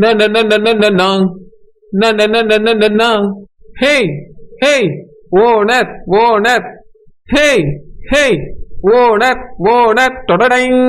na na na na na na na na na na na na na na hey hey owner owner hey hey owner owner தொடடைங்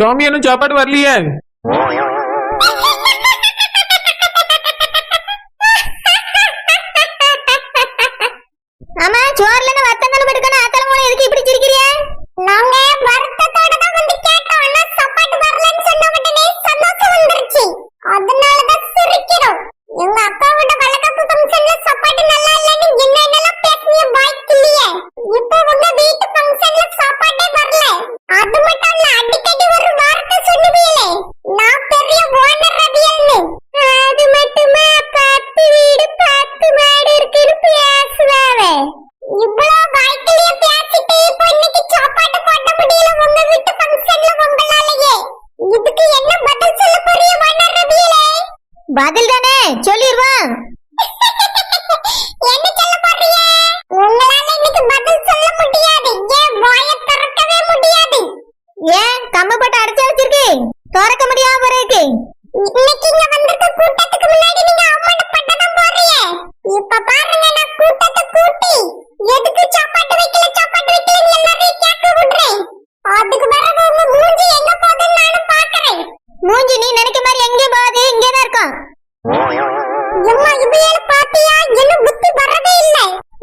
சுவாமி இன்னும் சாப்பாடு வரலையே? ஆமா சோறுல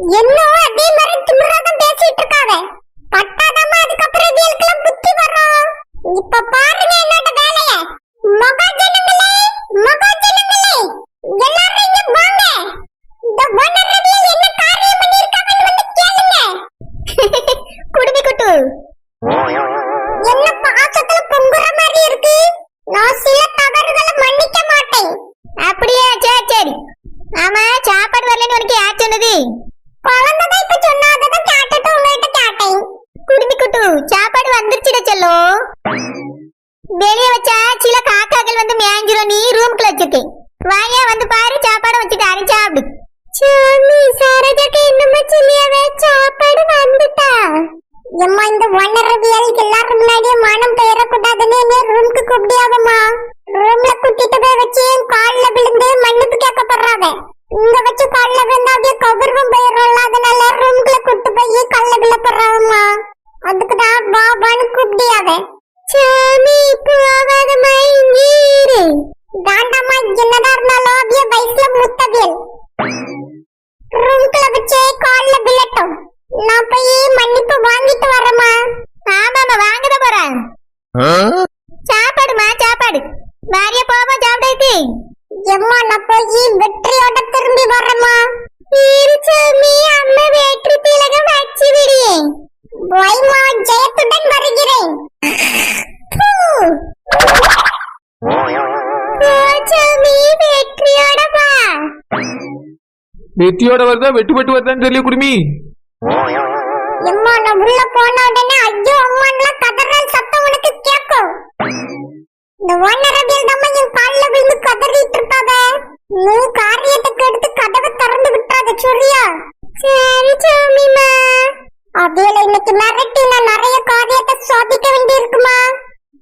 என்னோ அதே மாதிரி திமிராதான் பேசிட்டு இருக்காவ. பட்டாதாமா அதுக்கப்புறம் இவையாளுக்கெல்லாம் புத்தி வரும் இப்ப பாருங்க என்னோட வேலைய. மகாஜனங்களே மகாஜனங்களே எல்லாரும் இங்க வாங்க. இந்த ஓனர் ரவியல் என்ன காரியம் பண்ணிருக்காங்கன்னு வந்து கேளுங்க. குடுமி குட்டு. என்ன பாசத்துல பொங்குற மாதிரி இருக்கு? நான் சில தவறுகளை மன்னிக்க மாட்டேன். அப்படியே சரி சரி. ஆமா சாப்பாடு வரலன்னு உனக்கு யார் சொன்னது? குழந்தைதான் இப்ப சொன்னாதான் கேட்டுட்டு குட்டு சாப்பாடு வந்துருச்சுட செல்லோ. வெளியே வச்சா சில காக்காக்கள் வந்து மேய்ஞ்சிரும் நீ ரூம்குள்ள வச்சிருக்கேன் வாயா வந்து பாரு சாப்பாடு வச்சுட்டு அரை சாப்பிடு சாமி சரோஜாக்கு என்னமா சொல்லியாவே சாப்பாடு வந்துட்டா. எம்மா இந்த ஒன்னரவியலுக்கு எல்லாரும் முன்னாடியே மனம் பெயரக்கூடாதுன்னு என்ன ரூமுக்கு கூப்பிடியாவம்மா ரூம்ல கூட்டிட்டு போய் வச்சு என் கால்ல விழுந்து மன்னிப்பு கேட்க போறாவ இங்க கல்ல விழுந்தா அப்படியே கபர்வும் போயிடும்ல அதனால ரூம்குள்ள கூட்டு போய் கல்லுக்குள்ள போடுறாங்கம்மா. போறாவம்மா அதுக்கு தான் வா கூப்பிடியாவே சாமி போகாதம்மா மயங்கீரு தாண்டாமா என்னதான் இருந்தாலும் அப்படியே வயசுல மூத்தவியல். ரூம்குள்ள வச்சே கால்ல விழட்டும். நான் போய் மன்னிப்பு வாங்கிட்டு வரேம்மா. ஆமாமா வாங்கதான் போறேன் சாப்பாடுமா சாப்பாடு வாரியா போவோம் சாப்பிடுக்கு எம்மா நான் போய் வெற்றியோட திரும்பி வரேம்மா. இருசாமி அம்மா வெற்றி திலகம் வச்சு விடியே வைமா ஜெயத்துடன் வருகிறேன். சாமி வெற்றியோட வருதா வெட்டு வெட்டு வருதான்னு தெரியல குடுமி. எம்மா நான் உள்ள போன உடனே ஐயோ அம்மான்லாம் கதறல் சத்தம் உனக்கு கேட்கும். இந்த ஓனரபியல் நம்ம அவியல இன்னைக்கு மிரட்டி நான் நிறைய காரியத்தை சாதிக்க வேண்டியிருக்குமா?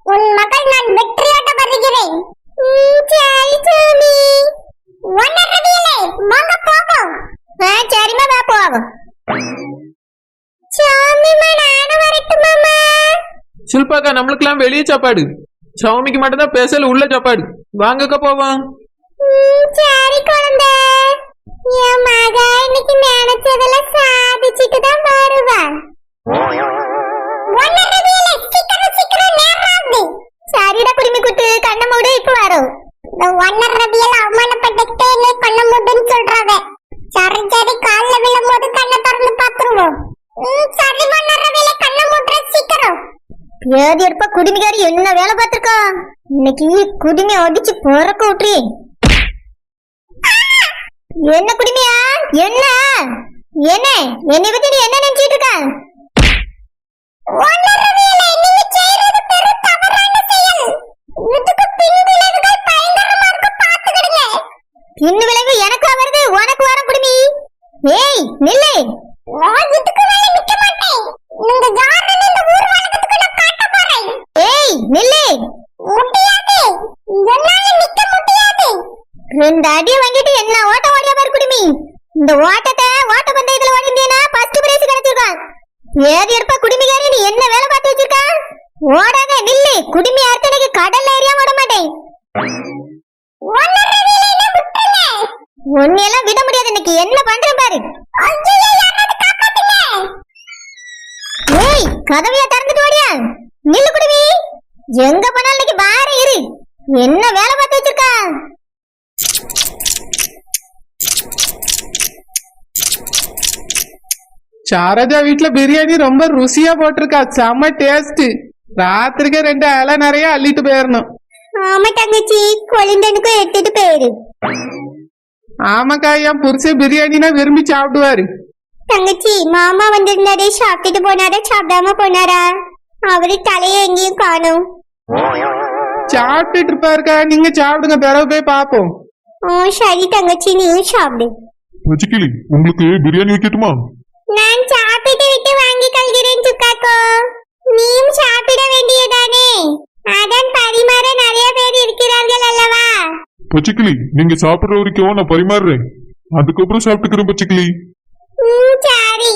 உன் மகள் நான் வெற்றியோட வருகிறேன். ம், சரி சாமி. ஓனரபியலே வாங்க போவோம். சில்பாக்கா நம்மளுக்கெல்லாம் வெளியே சாப்பாடு. சௌமிக்கு மட்டும்தான் பேசல உள்ள சாப்பாடு. வாங்கக்கா போவோம். சரி குழந்தை. என் மக இன்னைக்கு நினைச்சதெல்லாம் சாதிச்சுட்டு தான் வருவா ஒன்னரவியல சீக்கிரம் சரிடா குடுமி குட்டு கண்ணை மூடு இப்ப வரும் இந்த ஒன்னரவியல் அவமானப்பட்டுக்கிட்டே என்னை கண்ண முடுன்னு சொல்றாவ சரி சரி கால்ல விழும்போது கண்ணை திறந்து பார்த்துருவோம் ம், சரி ஒன்னரவியல கண்ண மூடுற சீக்கிரம். பேதி எடுப்பா குடுமிக்காரி என்ன வேலை பார்த்திருக்கா? இன்னைக்கு குடுமி அடிச்சு பிறக்க விட்டுரு என்ன குடிமையா? என்ன? என்ன? என்னை பத்தி நீ என்ன நினைச்சிட்டு இருக்க? ஒன்னரவியலே பின்னு விளைவு எனக்கு வருது? உனக்கு வர குடுமி. ஏய் நில்லை நான் இதுக்கு மேல நிக்க மாட்டேன் நீங்க யாருன்னு இந்த ஊர் வழக்கத்துக்கு நான் காட்ட போறேன் ஏய் நில்லு முடியாது என்னால நிக்க முடியாது ரெண்டு அடி வாங்கிட்டு என்ன ஓட்ட ஓடியா பாரு குடுமி இந்த ஓட்டத்தை ஓட்ட பந்தயத்துல ஓடிந்தீனா ஃபர்ஸ்ட் பிரைஸ் கிடைச்சிருக்கான் ஏறி எடுப்பா குடுமிக்காரி நீ என்ன வேலை பார்த்து வச்சிருக்கா? ஓடாத நில்லு குடுமி அர்த்தனைக்கு கடல்ல ஏறியா ஓட மாட்டேன். உன்னையெல்லாம் விட முடியாது. இன்னைக்கு என்ன பண்றேன் பாரு. ஏய் கதவையா திறந்துட்டு ஓடியா? நில்லு குடுமி. எங்க போனாலும் இன்னைக்கு பாரு இரு. என்ன வேலை பார்த்து வச்சிருக்கா? சாரஜா வீட்ல பிரியாணி ரொம்ப ருசியா போட்டிருக்கா. செம்ம டேஸ்ட் ராத்திரிக்கு ரெண்டு இலை நிறைய அள்ளிட்டு போயிடணும் ஆமா தங்கச்சி கொழுந்தனுக்கும் எடுத்துட்டு போயிரு. ஆமாக்கா என் புருஷன் பிரியாணினா விரும்பி சாப்பிடுவாரு. தங்கச்சி மாமா வந்திருந்தாரே சாப்பிட்டுட்டு போனாரா சாப்பிடாம போனாரா? அவரு தலையை எங்கேயும் காணும். சாப்பிட்டுட்டு இருப்பாருக்கா. நீங்க சாப்பிடுங்க பிறகு போய் பாப்போம் ஓ சரி தங்கச்சி நீயும் சாப்பிடு. பச்சிக்கிளி உங்களுக்கு பிரியாணி வைக்கட்டுமா? நான் சாப்பிட்டு விட்டு வாங்கி கொள்கிறேன் சுக்காக்கோ. நீயும் சாப்பிட வேண்டியதானே? அதான் பரிமாற நிறைய பேர் இருக்கிறார்கள் அல்லவா? பச்சிக்கிளி நீங்க சாப்பிடுற வரைக்கும் நான் பரிமாறுறேன். அதுக்கப்புறம் சாப்பிட்டுக்கிறேன் பச்சிக்கிளி சரி.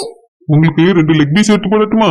உங்களுக்கு ரெண்டு லெக் பீஸ் எடுத்து போடட்டுமா?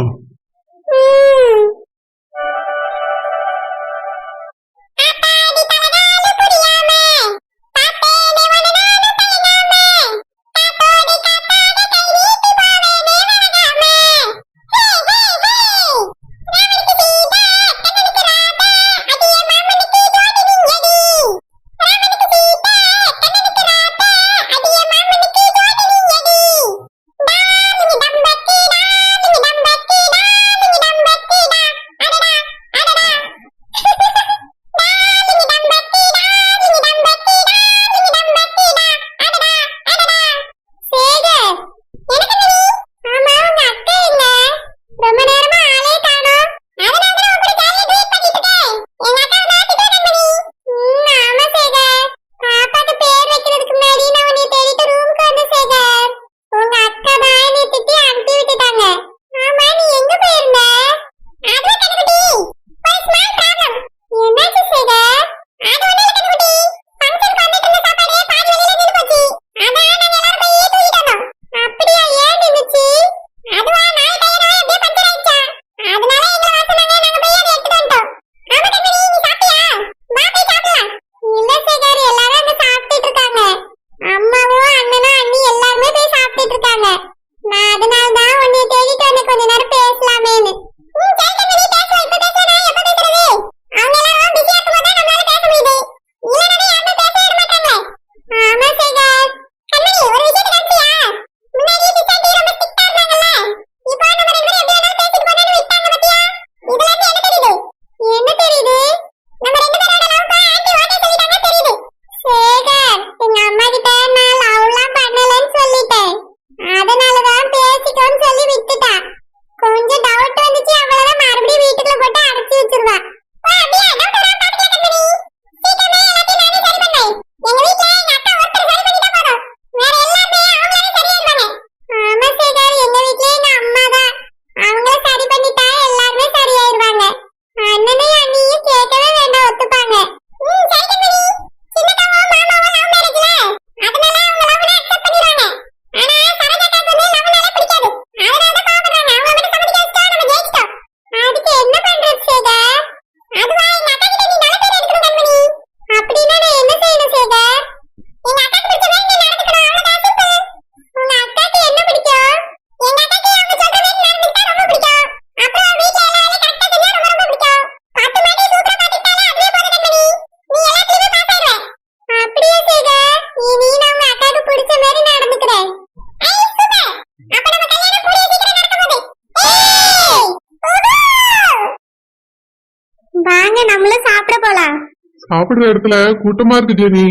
சாப்பிடுற இடத்துல கூட்டமா இருக்கு ஜெனி.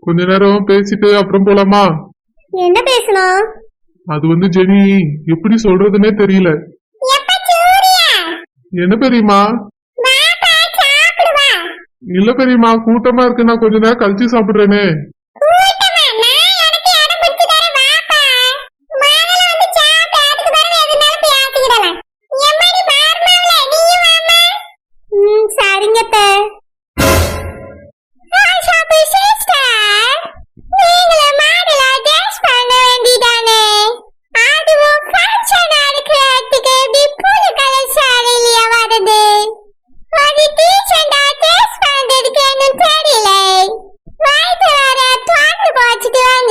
கொஞ்ச நேரம் பேசிட்டு அப்புறம் போலாமா? என்ன பேசணும்? அது வந்து ஜெனி எப்படி சொல்றதுன்னே தெரியல. என்ன பெரியமா இல்ல பெரியமா கூட்டமா இருக்கு நான் கொஞ்ச நேரம் கழிச்சு சாப்பிடுறேனே.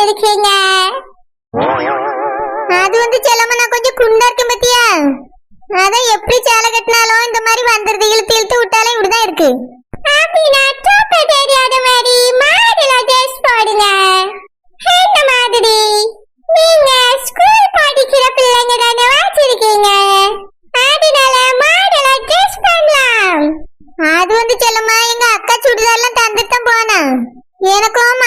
போச்சுட்டு அது வந்து செல்லம்மா நான் கொஞ்சம் குண்டா இருக்கேன் பத்தியா? அதான் எப்படி சேலை கட்டினாலும் இந்த மாதிரி வந்துருது இழுத்து இழுத்து விட்டாலே இப்படிதான் இருக்கு. அப்படின்னா தூக்க தெரியாத மாதிரி மாடல ட்ரெஸ் போடுங்க. இந்த மாதிரி? நீங்க ஸ்கூல் படிக்கிற பிள்ளைங்க தானே வச்சிருக்கீங்க. அதனால மாடல ட்ரெஸ் பண்ணலாம். அது வந்து செல்லம்மா எங்க அக்கா சுடிதார்லாம் தந்துட்டு தான் போனா எனக்கும்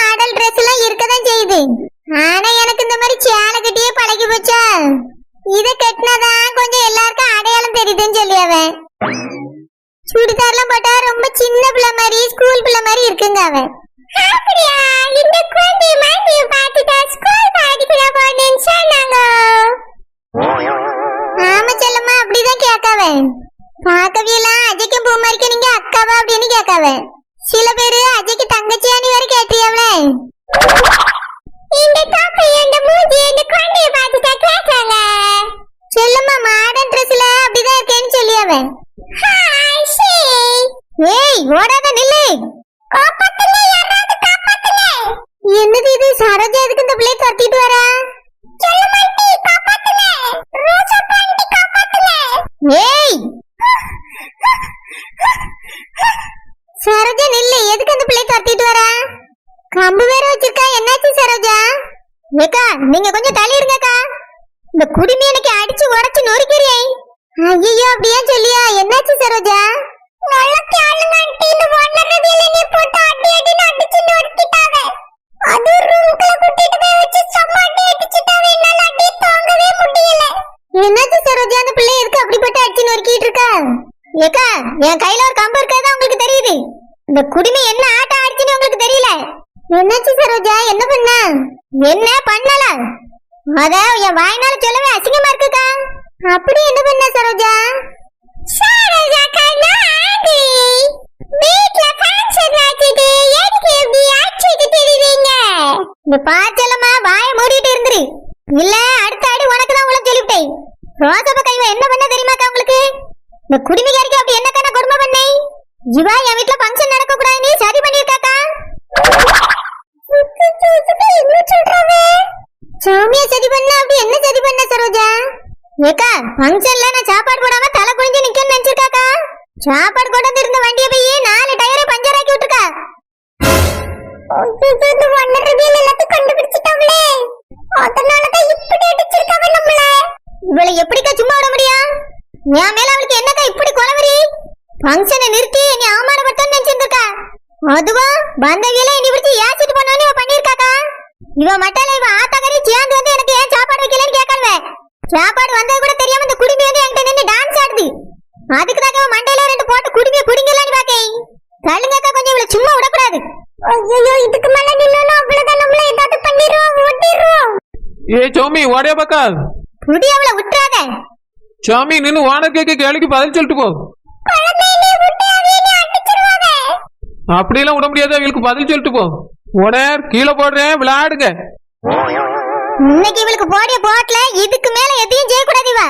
அஜய்க்கும் நீங்க அக்காவா அப்படின்னு கேட்காவே சில பேரு அஜய்க்கு தங்கச்சியானி வரை கேட்டியவள. இந்த தொப்பை இந்த மூஞ்சி இந்த குழந்தைய பார்த்துட்டா கேட்காங்க. செல்லம்மா மாடர்ன் ட்ரெஸ்ல அப்படிதான் இருக்கேன்னு சொல்லியாவே ஏய் ஓடாத நில்லு. காப்பாத்துங்க யாராவது காப்பாத்துங்க. என்னது இது? சரோஜா எதுக்கு இந்த பிள்ளைய துரத்திட்டு வரா? காப்பாத்துங்க. ரோஜா பாண்டி காப்பாத்துங்க. ஏய் சரோஜா நில்லு எதுக்கு அந்த பிள்ளைய துரத்திட்டு வரா கம்பு வேற வச்சிருக்கா என்னாச்சு சரோஜா ஏக்கா நீங்க கொஞ்சம் தள்ளி இருங்கக்கா இந்த குடுமி எனக்கு அடிச்சு உடைச்சு நொறுக்கிறே ஐயோ அப்படியே சொல்லியா? என்னாச்சு சரோஜா? நல்ல கேளுங்க ஆண்டி. இந்த நீ போட்டு அடி அடி அடிச்சு அது ரூம்க்குள்ள கூட்டிட்டு போய் வச்சு அடி என்னால அடி தாங்கவே முடியல. என்னாச்சு சரோஜா? அந்த பிள்ளை எதுக்கு அப்படிப்பட்டு அடிச்சு நொறுக்கிட்டு இருக்கா ஏக்கா என் கையில ஒரு கம்பு இருக்கிறதா உங்களுக்கு தெரியுது. இந்த குடிமி என்ன ஆட்டம் ஆடிச்சுன்னு உங்களுக்கு தெரியல என்னாச்சு சரோஜா? என்ன பண்ண? என்ன பண்ணல? அத என் வாய்னால சொல்லவே அசிங்கமா இருக்குக்கா. அப்படி என்ன பண்ண சரோஜா? சாரஜா கண்ணா ஆண்டி வீட்ல ஃபங்க்ஷன் வச்சுட்டு எதுக்கு இப்படி அடிச்சுட்டு திரிவீங்க இந்த பாச்சலமா வாயை மூடிட்டு இருந்துரு. இல்ல அடுத்த அடி உனக்கு தான் உள்ள சொல்லிவிட்டேன். ரோசப்ப கைவ என்ன பண்ண தெரியுமாக்கா உங்களுக்கு? இந்த குடிமிகாரிக்கு அப்படி என்ன கண்ண கொடுமை பண்ணேன்? இவா என் வீட்ல ஃபங்க்ஷன் நடக்க கூடாது சரி பண்ணிருக்காக்கா சாமியா சரி பண்ண அப்படி என்ன சரி பண்ண சரோஜா? ஏக்கா ஃபங்க்ஷன்ல நான் சாப்பாடு போடாம தலை குனிஞ்சு நிக்கன்னு நினைச்சிருக்காக்கா? சாப்பாடு கொண்டு வந்து இருந்த வண்டியை போய் நாலு டயரை பஞ்சர் ஆக்கி விட்டுருக்கா? இந்த வண்ணரவியல் எல்லாத்தையும் கண்டுபிடிச்சிட்டாங்களே. நம்மள. இவளை எப்படிக்கா சும்மா விட முடியும்? என் மேல அவளுக்கு என்னக்கா இப்படி குலவரி ஃபங்க்ஷனை நிறுத்தி நீ அவமானப்படுத்தன்னு நினைச்சிருக்கா அதுவா வந்தவியல நீ பிடிச்சி ஏசிட்டு பண்ணவனே இவ பண்ணிருக்காக்கா இவ மட்டால இவ ஆத்தாக்கறி சேர்ந்து வந்து எனக்கு ஏன் சாப்பாடு வைக்கலன்னு கேட்கல சாப்பாடு வந்தது கூட தெரியாம இந்த குடுமி வந்து என்கிட்ட நின்று டான்ஸ் ஆடுது. அதுக்கு தான் அவன் மண்டையில ரெண்டு போட்டு குடுமிய குடிங்கலான்னு பாக்கேன். தள்ளுங்கக்கா கொஞ்சம் இவளை சும்மா விடக்கூடாது. ஐயோ இதுக்கு மேல நின்னோம் அவ்வளவுதான் நம்மள ஏதாவது பண்ணிடுவோம் ஓட்டிடுவோம். ஏ சௌமி ஓடியா பக்கா. புடி அவளை விட்டுறாத சாமி நின்னு ஓனர் கேட்க கேள்விக்கு பதில் சொல்லிட்டு போ குழந்தையிலே விட்டு அவையிலே அடிச்சிருவாங்க அப்படியெல்லாம் விட முடியாது. அவங்களுக்கு பதில் சொல்லிட்டு போ. ஓனர் கீழே போடுறேன் விளையாடுங்க. இன்னைக்கு இவளுக்கு போடிய போட்ல இதுக்கு மேல எதையும் செய்யக்கூடாது இவ.